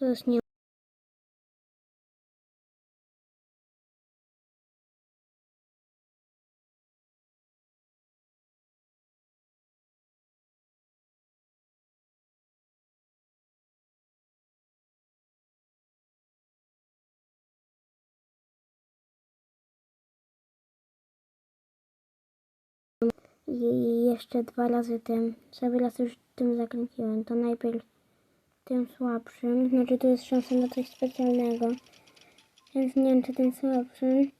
Jest nie... I jeszcze dwa razy tym, cały raz już tym zakręciłem. To najpierw tym słabszym, znaczy to jest szansa na coś specjalnego. Więc nie wiem czy ten słabszy,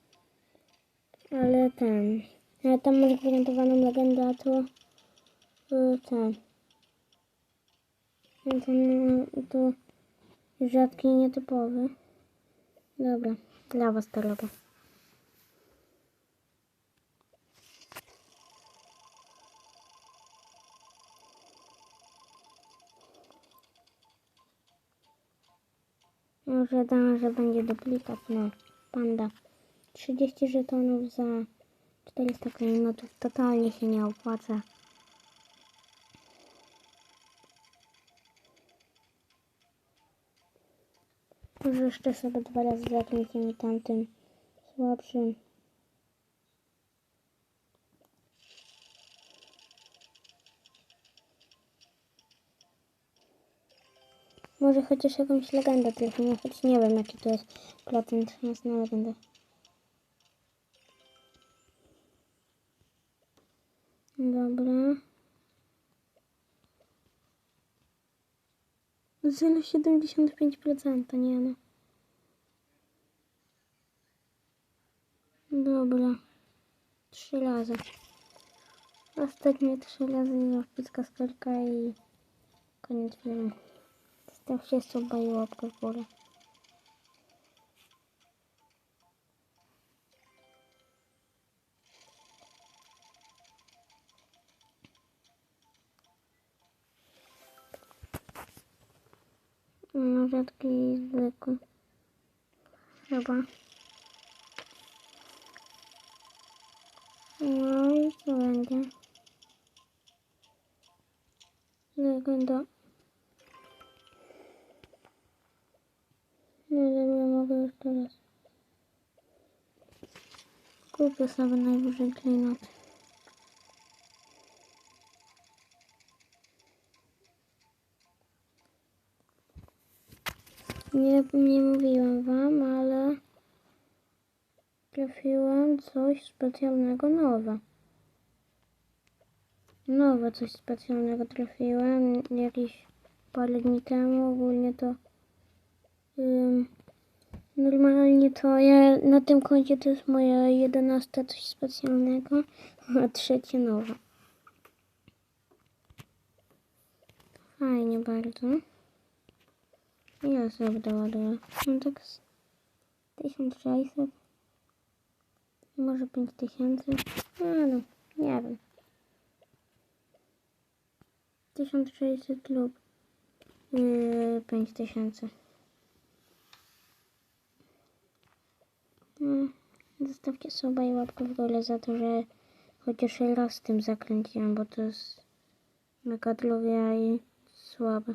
ale ten. Ale tam masz gwarantowaną legendę, a to y, ten. To, no, to rzadki i nietypowy. Dobra, dla was to robię. Może dam, że będzie duplikat, no. Panda. 30 żetonów za 400 klejnotów. Totalnie się nie opłaca. Może jeszcze sobie dwa razy zakręcimy tamtym słabszym. Może chociaż jakąś legendę trafimy, choć nie wiem jaki to jest procent szans na legendę. Dobra. 0,75% nie no. Dobra. Trzy razy. Ostatnie trzy razy wpiska skarka i koniec filmu. Stawcie suba i łapkę w górę. No rzadki i zwykły. Chyba. Teraz. Kupię sobie najwyżej klejnot. Nie, nie mówiłam wam, ale trafiłam coś specjalnego nowe. Nowe coś specjalnego trafiłem jakieś parę dni temu. Ogólnie to ym, normalnie to ja na tym koncie to jest moja jedenasta coś specjalnego, a trzecie nowe. Fajnie bardzo. Ile sobie doładuję? No tak z 1600. Może 5000. A no, nie wiem. 1600 lub yy, 5000. zostawcie suba i łapkę w górę za to, że chociaż raz tym zakręciłem, bo to jest mega i słabe.